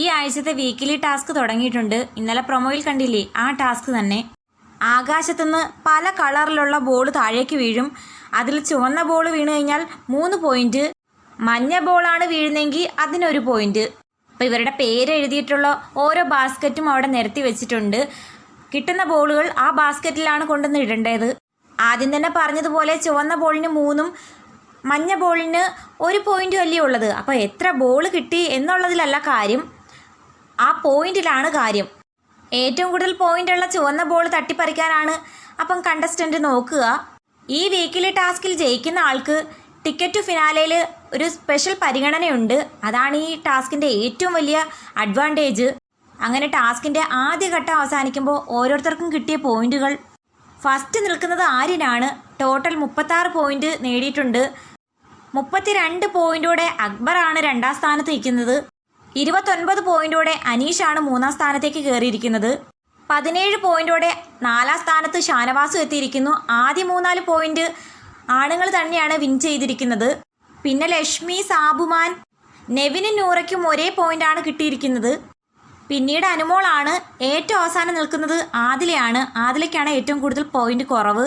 ഈ ആഴ്ചത്തെ weekly task തുടങ്ങിയിട്ടുണ്ട്. ഇന്നലെ പ്രൊമോയിൽ കണ്ടില്ലേ? ആ ടാസ്ക് തന്നെ. ആകാശത്തുനിന്ന് പല കളറിലുള്ള ബോൾ താഴേക്ക് വീഴും. അതിൽ ചുവന്ന ബോൾ വീണു കഴിഞ്ഞാൽ മൂന്ന് പോയിന്റ് മഞ്ഞ ബോളാണ് വീഴുന്നതെങ്കിൽ അതിനൊരു പോയിന്റ് അപ്പോൾ ഇവരുടെ പേര് എഴുതിയിട്ടുള്ള ഓരോ ബാസ്ക്കറ്റും അവിടെ നിരത്തി വെച്ചിട്ടുണ്ട്. കിട്ടുന്ന ബോളുകൾ ആ ബാസ്ക്കറ്റിലാണ് കൊണ്ടുവന്ന് ഇടേണ്ടത്. ആദ്യം തന്നെ പറഞ്ഞതുപോലെ ചുവന്ന ബോളിന് മൂന്നും മഞ്ഞ ബോളിന് ഒരു പോയിന്റും അല്ലേ ഉള്ളത്? അപ്പോൾ എത്ര ബോൾ കിട്ടി എന്നുള്ളതിലല്ല കാര്യം. ആ പോയിന്റിലാണ് കാര്യം. ഏറ്റവും കൂടുതൽ പോയിന്റ് ഉള്ള ചുവന്ന ബോൾ തട്ടിപ്പറിക്കാനാണ് അപ്പം കണ്ടസ്റ്റന്റ് നോക്കുക. ഈ വീക്കിലെ ടാസ്കിൽ ജയിക്കുന്ന ആൾക്ക് ടിക്കറ്റ് ഫിനാലയിൽ ഒരു സ്പെഷ്യൽ പരിഗണനയുണ്ട്. അതാണ് ഈ ടാസ്കിന്റെ ഏറ്റവും വലിയ അഡ്വാന്റേജ് അങ്ങനെ ടാസ്കിന്റെ ആദ്യ ഘട്ടം അവസാനിക്കുമ്പോൾ ഓരോരുത്തർക്കും കിട്ടിയ പോയിന്റുകൾ. ഫസ്റ്റ് നിൽക്കുന്നത് ആര്യനാണ്. ടോട്ടൽ മുപ്പത്താറ് പോയിന്റ് നേടിയിട്ടുണ്ട്. മുപ്പത്തിരണ്ട് പോയിന്റോടെ അക്ബറാണ് രണ്ടാം സ്ഥാനത്ത് നിൽക്കുന്നത്. ഇരുപത്തൊൻപത് പോയിന്റോടെ അനീഷാണ് മൂന്നാം സ്ഥാനത്തേക്ക് കയറിയിരിക്കുന്നത് പതിനേഴ് പോയിന്റോടെ നാലാം സ്ഥാനത്ത് ഷാനവാസും എത്തിയിരിക്കുന്നു. ആദ്യ മൂന്നാൽ പോയിന്റ് ആണുങ്ങൾ തന്നെയാണ് വിൻ ചെയ്തിരിക്കുന്നത്. പിന്നെ ലക്ഷ്മി സാബുമാൻ നെവിനും നൂറയ്ക്കും ഒരേ പോയിന്റാണ് കിട്ടിയിരിക്കുന്നത്. പിന്നീട് അനുമോളാണ് ഏറ്റവും അവസാനം നിൽക്കുന്നത് ആദിലയാണ്. ആദിലയ്ക്കാണ് ഏറ്റവും കൂടുതൽ പോയിന്റ് കുറവ്.